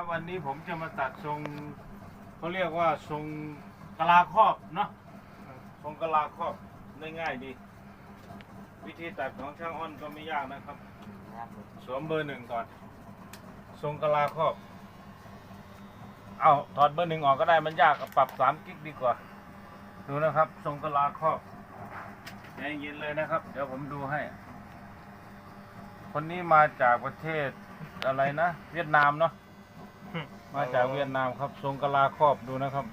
ครับ วันนี้ผมจะมาตัดทรงเขาเรียกว่าทรงกะลาครอบเนาะทรงกะลาครอบง่ายๆดี วิธีตัดของช่างอ้อนก็ไม่ยากนะครับ สวมเบอร์หนึ่งก่อน ทรงกะลาครอบเอาถอดเบอร์หนึ่งออกก็ได้มันยากปรับสามกิกดีกว่า ดูนะครับ ทรงกะลาครอบใจเย็นเลยนะครับ เดี๋ยวผมดูให้ คนนี้มาจากประเทศอะไรนะ เวียดนามเนาะ มาจากเวียดนามครับทรงกะลาครอบดูนะครับ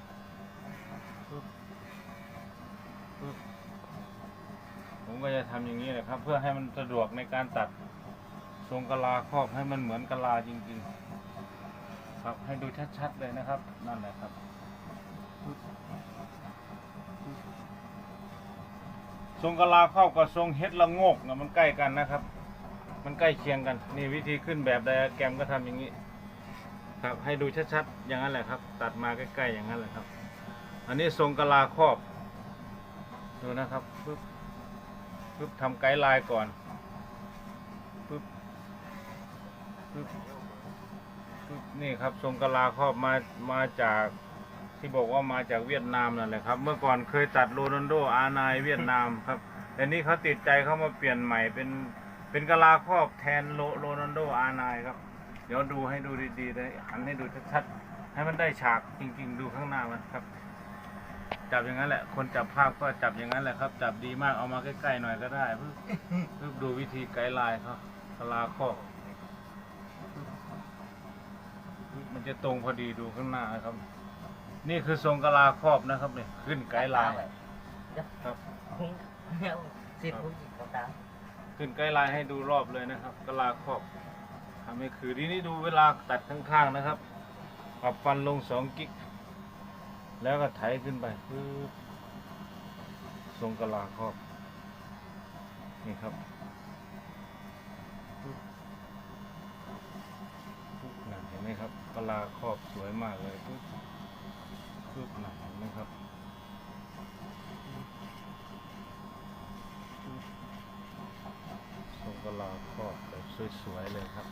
ผมก็จะทำอย่างนี้แหละครับ เพื่อให้มันสะดวกในการตัดทรงกะลาครอบให้มันเหมือนกะลาจริง ๆ ครับให้ดูชัดๆเลยนะครับ นั่นแหละครับทรงกะลาครอบกับทรงเฮ็ดละโงกนะมันใกล้กันนะครับ มันใกล้เคียงกัน นี่วิธีขึ้นแบบไดอะแกรมก็ทำอย่างนี้ ครับ ให้ดูชัดๆ อย่างนั้นแหละครับ ตัดมาใกล้ๆ อย่างนั้นแหละครับ อันนี้ทรงกะลาครอบ ดูนะครับปึ๊บปึ๊บทำไกด์ไลน์ก่อนปึ๊บปึ๊บปึ๊บนี่ครับทรงกะลาครอบมามาจากที่บอกว่ามาจากเวียดนามนั่นแหละครับ เมื่อก่อนเคยตัดโรนัลโดอาไนายเวียดนามครับแต่นี่เขาติดใจเขามาเปลี่ยนใหม่เป็นเป็นกะลาครอบแทนโรโรนัลโดอาไนายครับ เดี๋ยวดูให้ดูดีๆเลยหันให้ดูชัดๆให้มันได้ฉากจริง ๆ ดูข้างหน้ามันครับ จับอย่างนั้นแหละ คนจับภาพก็จับอย่างนั้นแหละครับ จับดีมากเอามาใกล้ๆหน่อยก็ได้ปึ๊บปึ๊บดูวิธีไกด์ไลน์เขากลาครอบมันจะตรงพอดีดูข้างหน้านะครับ นี่คือทรงกลาครอบนะครับเนี่ยขึ้นไกด์ไลน์ครับสิบพุ่งอีกเขาตามขึ้นไกด์ไลน์ให้ดูรอบเลยนะครับกลาครอบ ทำให้คือทีนี้ดูเวลาตัดข้างๆนะครับปรับฟันลงสองกิก แล้วก็ไถขึ้นไปปึ๊บทรงกะลาครอบ นี่ครับปึ๊บปึ๊บนั่นเห็นไหมครับกะลาครอบสวยมากเลยปึ๊บปึ๊บนั่นเห็นไหมครับทรงกะลาครอบ สวยๆเลยครับ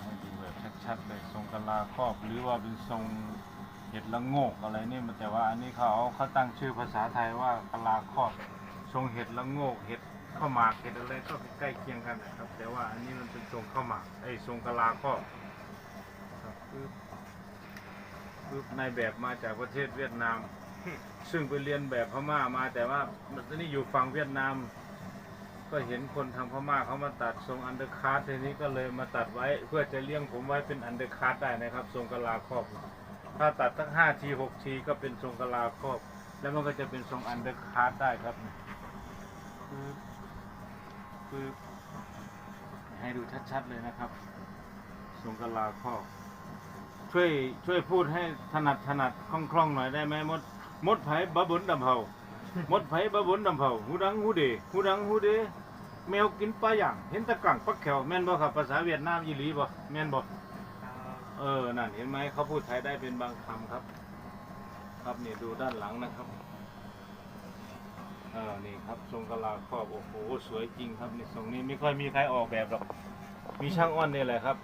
ให้ดูแบบชัดๆเลยทรงกะลาครอบหรือว่าเป็นทรงเห็ดละโงกอะไรนี่มันแต่ว่าอันนี้เขาเอาเขาตั้งชื่อภาษาไทยว่ากะลาครอบทรงเห็ดละโงกเห็ดข้าวหมากเห็ดอะไรก็ใกล้เคียงกันนะครับ แต่ว่าอันนี้มันเป็นทรงข้าวหมากไอ้ทรงกะลาครอบครับปึ๊บปึ๊บในแบบมาจากประเทศเวียดนาม ซึ่งไปเรียนแบบพม่ามาแต่ว่าตอนนี้อยู่ฝั่งเวียดนาม ก็เห็นคนทางพม่าเขามาตัดทรงอันเดอร์คาร์ทีนี้ก็เลยมาตัดไว้เพื่อจะเลี้ยงผมไว้เป็นอันเดอร์คาร์ได้นะครับ ทรงกะลาครอบ ถ้าตัดทั้งห้าทีหกทีก็เป็นทรงกะลาครอบ แล้วมันก็จะเป็นทรงอันเดอร์คาร์ได้ครับคือให้ดูชัดๆเลยนะครับ ทรงกะลาครอบ ช่วยช่วยพูดให้ถนัดถนัดคล่องๆหน่อยได้ไหมมดมดไผ่บะบุนดำเผา มดไผ่บะบุนดำเผาหูดังหูเดหูดังหูเดแมวกินปลาย่างเห็นตะกังปักแขวแม่นบ่ครับภาษาเวียดนามยี่หลีบ่แม่นบ่เออนั่นเห็นไหมเขาพูดไทยได้เป็นบางคำครับ ครับนี่ดูด้านหลังนะครับเออนี่ครับทรงกะลาครอบโอ้โหสวยจริงครับนี่ทรงนี้ไม่ค่อยมีใครออกแบบหรอกมีช่างอ้อนนี่แหละครับ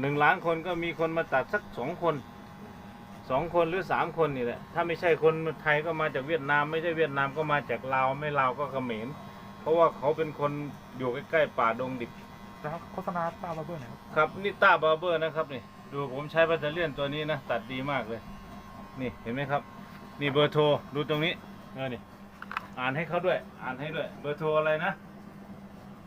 หนึ่งล้านคนก็มีคนมาตัดสักสองคน สองคนหรือสามคนนี่แหละถ้าไม่ใช่คนไทยก็มาจากเวียดนาม ไม่ใช่เวียดนามก็มาจากลาวไม่ลาวก็เขมรเพราะว่าเขาเป็นคนอยู่ใกล้ๆป่าดงดิบนะครับโฆษณาป้าบาร์เบอร์หนะครับครับนี่ต้าบาร์เบอร์นะครับนี่ดูผมใช้แบตเตอรี่ยนตัวนี้นะตัดดีมากเลย นี่เห็นไหมครับ นี่เบอร์โทรดูตรงนี้เออนี่อ่านให้เขาด้วย อ่านให้ด้วย เบอร์โทรอะไรนะ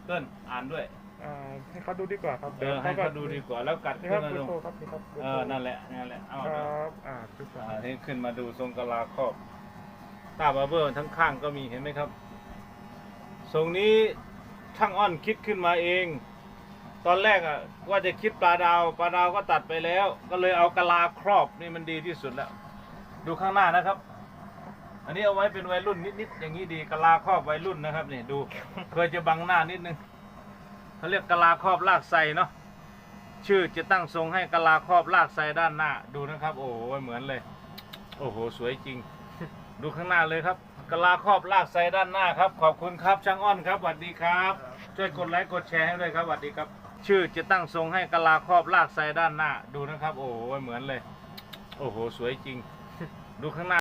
เติ้ลอ่านด้วยอ่าให้เขาดูดีกว่าครับเออให้เขาดูดีกว่าแล้วกัดนี่ขึ้คนรับมาเบอดูร์โทรครับนี่ครับบร์เอโทรอนั่นแหละนั่นแหละเอาคเดี๋ยวรับอ่าดูก่อนอ่า ให้ขึ้นมาดูทรงกะลาครอบตาบาเบอร์ทั้งข้างก็มีเห็นไหมครับ ทรงนี้ช่างอ้อนคิดขึ้นมาเอง ตอนแรกอะว่าจะคิดปลาดาวปลาดาวก็ตัดไปแล้ว ก็เลยเอากะลาครอบนี่มันดีที่สุดแล้ว ดูข้างหน้านะครับ อันนี้เอาไว้เป็นวัยรุ่นนิดๆอย่างนี้ดีกะลาครอบวัยรุ่นนะครับนี่ดูเคยจะบังหน้านิดนึงเขาเรียกกะลาครอบลากไซเนาะ ชื่อจะตั้งทรงให้กะลาครอบลากไซด้านหน้าดูนะครับ โอ้โหเหมือนเลย โอ้โห สวยจริง ดูข้างหน้าเลยครับกะลาครอบลากไซด้านหน้าครับ ขอบคุณครับช่างอ้อนครับสวัสดีครับ ช่วยกดไลค์กดแชร์ให้ด้วยครับสวัสดีครับ ชื่อจะตั้งทรงให้กะลาครอบลากไซด้านหน้าดูนะครับ โอ้โหเหมือนเลย โอ้โห สวยจริง ดูข้างหน้า